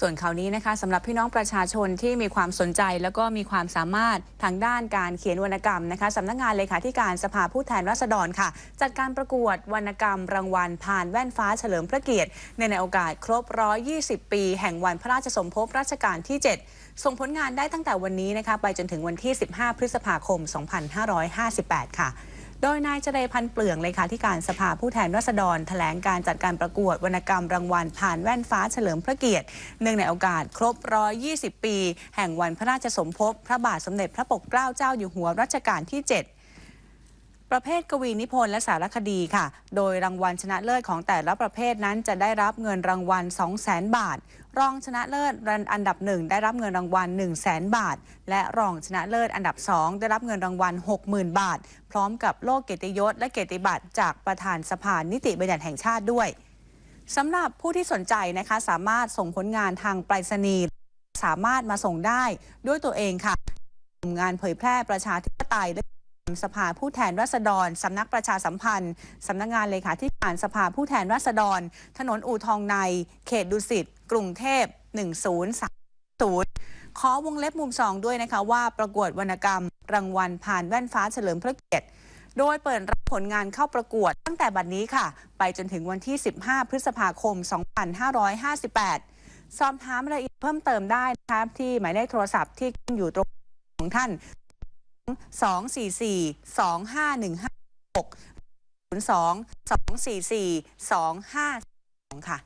ส่วนข่าวนี้นะคะสำหรับพี่น้องประชาชนที่มีความสนใจ แล้วก็มีความสามารถทางด้านการเขียนวรรณกรรมนะคะสำนักงานเลขาธิการสภาผู้แทนราษฎรค่ะ จัดการประกวดวรรณกรรม รางวัลผ่านแว่นฟ้าเฉลิมพระเกียรติ ในในโอกาสครบ 120 ปี แห่งวันพระราชสมภพรัชกาลที่ 7 ส่งผลงานได้ตั้งแต่วันนี้นะคะไปจนถึงวันที่ 15 พฤษภาคม 2558 ค่ะ โดยนายเจริพันธ์เปลืองเลขาธิการสภาผู้แทนราษฎร แถลงการจัดการประกวดวรรณกรรมรางวัลผ่านแว่นฟ้าเฉลิมพระเกียรติเนื่องในโอกาสครบ 120 ปี แห่งวันพระราชสมภพ พระบาทสมเด็จพระปกเกล้าเจ้าอยู่หัวรัชกาลที่ 7 ประเภทกวีนิพนธ์และสารคดีค่ะ โดยรางวัลชนะเลิศของแต่ละประเภทนั้นจะได้รับเงินรางวัล 200,000 บาท รองชนะเลิศอันดับหนึ่งได้รับเงินรางวัล 100,000 บาท และรองชนะเลิศอันดับ 2 ได้รับเงินรางวัล 60,000 บาท พร้อมกับโล่เกียรติยศและเกียรติบัตรจากประธานสภานิติบัญญัติแห่งชาติด้วยสำหรับผู้ที่สนใจนะคะสามารถส่งผลงานทางไปรษณีย์สามารถมาส่งได้ด้วยตัวเองค่ะงานเผยแพร่ประชาธิปไตยและ สภาผู้แทนราษฎร สำนักประชาสัมพันธ์ สำนักงานเลขาธิการสภาผู้แทนราษฎร ถนนอู่ทองใน เขตดุสิต กรุงเทพ 1030 ขอวงเล็บมุมสองด้วยนะคะว่าประกวดวรรณกรรม รางวัลผ่านแว่นฟ้าเฉลิมพระเกียรติโดยเปิดรับผลงานเข้าประกวดตั้งแต่บัดนี้ค่ะ ไปจนถึงวันที่ 15 พฤษภาคม 2558 สอบถามรายละเอียดเพิ่มเติมได้นะคะที่หมายเลขโทรศัพท์ที่ขึ้นอยู่ตรงของท่าน 244 2515 6 02 244 25ค่ะ